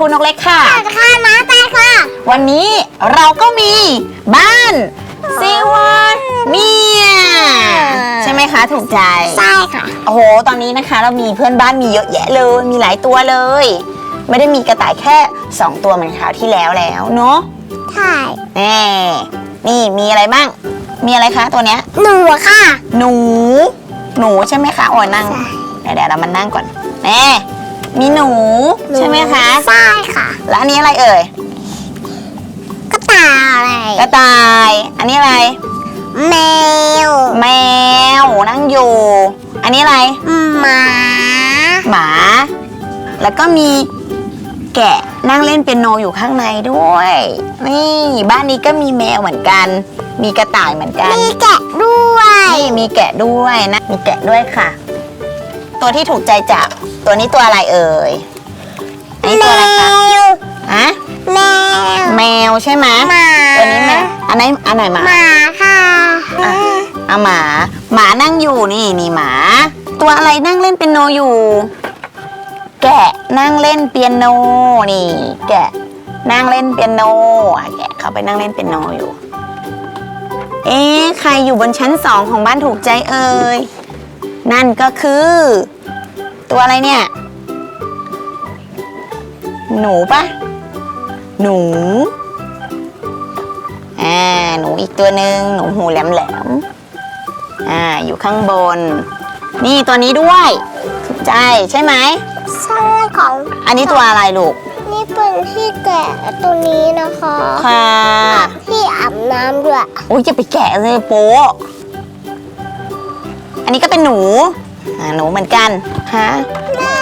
คุณนกเล็กค่ะสวัสดีค่ะน้าตายค่ะ วันนี้เราก็มีบ้านซีวอนเมียใช่ไหมคะถูกใจ ใช่ค่ะ โอ้โห ตอนนี้นะคะเรามีเพื่อนบ้านมีเยอะแยะเลย มีหลายตัวเลย ไม่ได้มีกระต่ายแค่ 2 ตัวเหมือนคราวที่แล้วแล้วเนาะใช่แน่นี่มีอะไรบ้าง มีอะไรคะตัวเนี้ย หนูค่ะ หนู หนูใช่ไหมคะโอ้ยนั่งใช่เดี๋ยวเดี๋ยวเรามานั่งก่อนแน่ มีหนูใช่ไหมคะใช่ค่ะ แล้วอันนี้อะไรเอ่ยกระต่ายกระต่าย อันนี้อะไร แมว แมวนั่งอยู่ อันนี้อะไรหมาหมา แล้วก็มีแกะนั่งเล่นเปียโนอยู่ข้างในด้วย นี่บ้านนี้ก็มีแมวเหมือนกัน มีกระต่ายเหมือนกัน มีแกะด้วย นี่มีแกะด้วยนะ มีแกะด้วยค่ะ ตัวที่ถูกใจจับ ตัวนี้ตัวอะไรเอ่ยอันนี้ตัวอะไรคะวฮะแมว แมวใช่ไหมหมาตัวนี้แมวอันไหนอันไหนหมาหมาค่ะอะเอาหมา หมานั่งอยู่นี่นี่หมา ตัวอะไรนั่งเล่นเปียโนอยู่ แกะนั่งเล่นเปียโนนี่ แกะนั่งเล่นเปียโนอะแกะเขาไปนั่งเล่นเปียโนอยู่ เอ๊ะใครอยู่บนชั้นสองของบ้านถูกใจเอ่ยนั่นก็คือ ตัวอะไรเนี่ย หนูปะหนู อ่า หนูอีกตัวหนึ่งหนูหูแหลมๆอ่า อยู่ข้างบน นี่ตัวนี้ด้วยถูกใจใช่ไหมใช่ของ อันนี้ตัวอะไรลูก นี่เป็นที่แกะตัวนี้นะคะค่ะที่อาบน้ำด้วย โอ้ยอย่าไปแกะเลยโป๊ะอันนี้ก็เป็นหนู อ่าหนูเหมือนกันฮะแม่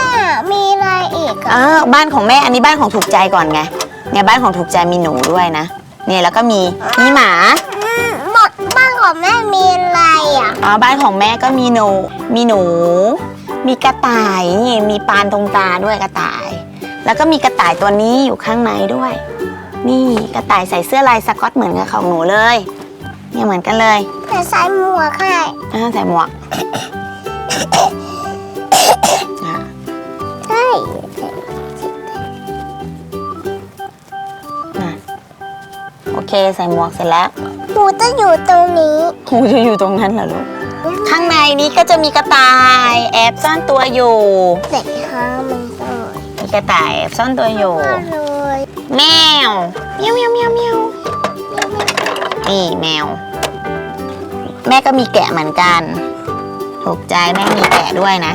มีอะไรอีกอะอ้าวบ้านของแม่อันนี้บ้านของถูกใจก่อนไงเนี่ยบ้านของถูกใจมีหนูด้วยนะเนี่ยแล้วก็มีมีหมาอืมหมดบ้านของแม่มีอะไรอะอ๋อบ้านของแม่ก็มีหนู มีหนู มีกระต่ายนี่มีปานตรงตาด้วยกระต่าย แล้วก็มีกระต่ายตัวนี้อยู่ข้างในด้วย นี่กระต่ายใส่เสื้อลายสก๊อตเหมือนกับของหนูเลย เนี่ยเหมือนกันเลย แต่ใส่หมวกให้อ่าใส่หมวกอะ ใช่อะโอเคใส่หมวกเสร็จแล้วหมูจะอยู่ตรงนี้หูจะอยู่ตรงนั้นเหรอลูก ข้างในนี้ก็จะมีกระต่าย แอบซ่อนตัวอยู่เด็กห้ามันสวยมีกระต่ายแอบซ่อนตัวอยู่มากเลยแมวเมียวเมียวเมียวเมียวนี่แมว แม่ก็มีแกะเหมือนกัน ถูกใจแม่มีแกะด้วยนะ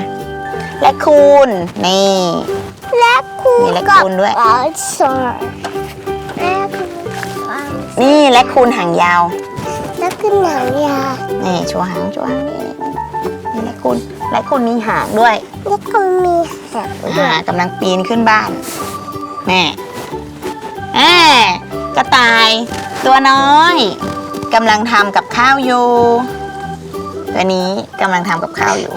และคูณนี่ และคูมีและกับคูณด้วย อ๋อสวยและคูกับนี่และคูณหางยาว และคือหนังยานี่ชัวหางชัวหางนี่นี่และคูณและคูณมีหางด้วย และคูมีแสงด้อ่าวยกำลังปีนขึ้นบ้าน แม่แม่กระต่ายตัวน้อยกำลังทำกับข้าวอยู่ ตัวนี้กำลังทำกับข้าวอยู่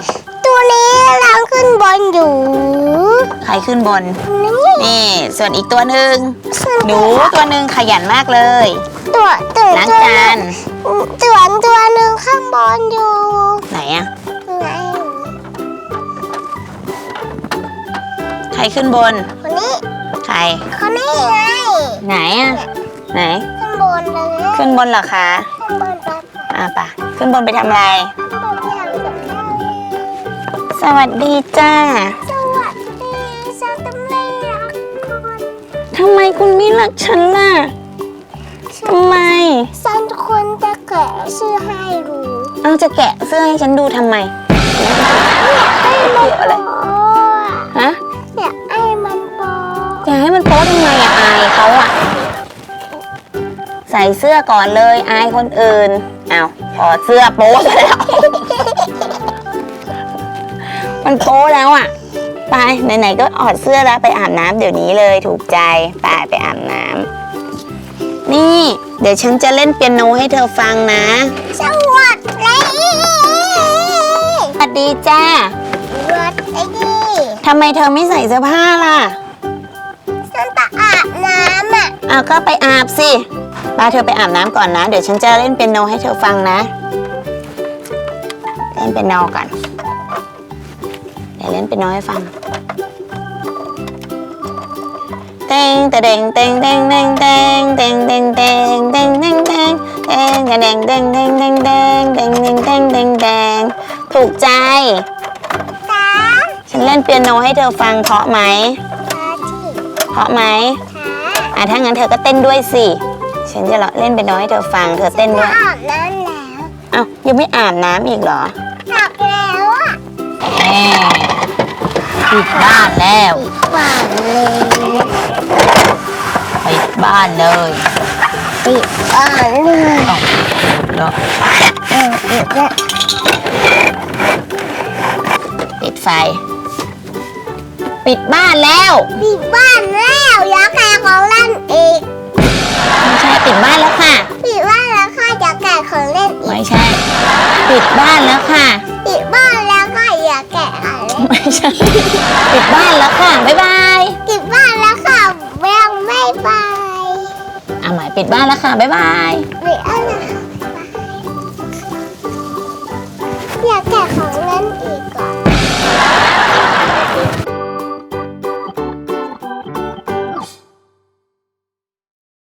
ตัวนี้ล้างขึ้นบนอยู่ใครขึ้นบน นี่นี่ ส่วนอีกตัวหนึ่งส่วนหนูตัวหนึ่งขยันมากเลยตัวตัวล้างตัวจานตัวตัวหนึ่งข้างบนอยู่ ไหนอะไหนใครขึ้นบน คนนี้ ใคร คนนี้ไง ไหนอะไหนข้างบนเลย ขึ้นบนเหรอคะข้างบนปั๊บอะปะขึ้นบนไปทำอะไร สวัสดีจ้า สวัสดีซาตัมเลียคนทำไมคุณไม่รักฉันล่ะ ทำไมซันคนจะแกะชื่อให้ดูเอาจะแกะเสื้อให้ฉันดูทำไม ให้มันเกี่ยวอะไรโป๊ะฮะ อยากให้มันโป๊ะจะให้มันโป๊ทำไมอะอายเขาอะใส่เสื้อก่อนเลยอายคนอื่น เอาพอดเสื้อโป๊ซะแล้ว มันโป๊แล้วอะไปไหนๆก็ออดเสื้อแล้วไปอาบน้ำเดี๋ยวนี้เลยถูกใจไปไปอาบน้ำนี่ เดี๋ยวฉันจะเล่นเปียโนให้เธอฟังนะ สวัสดีสวัสดีจ้าสวัสดีทำไมเธอไม่ใส่เสื้อผ้าล่ะ ฉันจะอาบน้ำอะอ้าวก็ไปอาบสิป้าเธอไปอาบน้ำก่อนนะ เดี๋ยวฉันจะเล่นเปียโนให้เธอฟังนะ เล่นเปียโนก่อน เดี๋ยวเล่นเปียโนให้ฟังเต็งแต่เด้งเต็งเต็งเต็งเต็งเต็งเต็งเต็งเต็งเต็งเต็งเต็งแต่เด้งเต็งเต็งเต็งเต็งเต็งเต็งเต็งเต็งเต็งถูกใจฉันเล่นเปียโนให้เธอฟังเพราะไหมตาที่เพราะไหมขาอะถ้างั้นเธอก็เต้นด้วยสิฉันจะเล่นเปียโนให้เธอฟัง เธอเต้นด้วยอาบน้ำแล้วเอ้ายังไม่อาบน้ำอีกเหรออาบแล้วอะ ปิดบ้านแล้วหวานเลยปิดบ้านเลยปิดอ่านเลยแล้วเออปิดแล้วปิดไฟ ปิดบ้านแล้ว ปิดบ้านแล้วอยากแก่ของเล่นอีก ไม่ใช่ปิดบ้านแล้วค่ะ ปิดบ้านแล้วค่ะอยากแก่ของเล่นอีไม่กใช่ ปิดบ้านแล้วค่ะ ปิดบ้านแล้วค่ะอยากแก่ของเล่นไม่ใช่ ปิดบ้านแล้วค่ะ บ๊ายบายปิดบ้านแล้วค่ะยังไม่ไปเอาใหม่ปิดบ้านแล้วค่ะบ๊ายบายปิดบ้านแล้วค่ะอยากแก่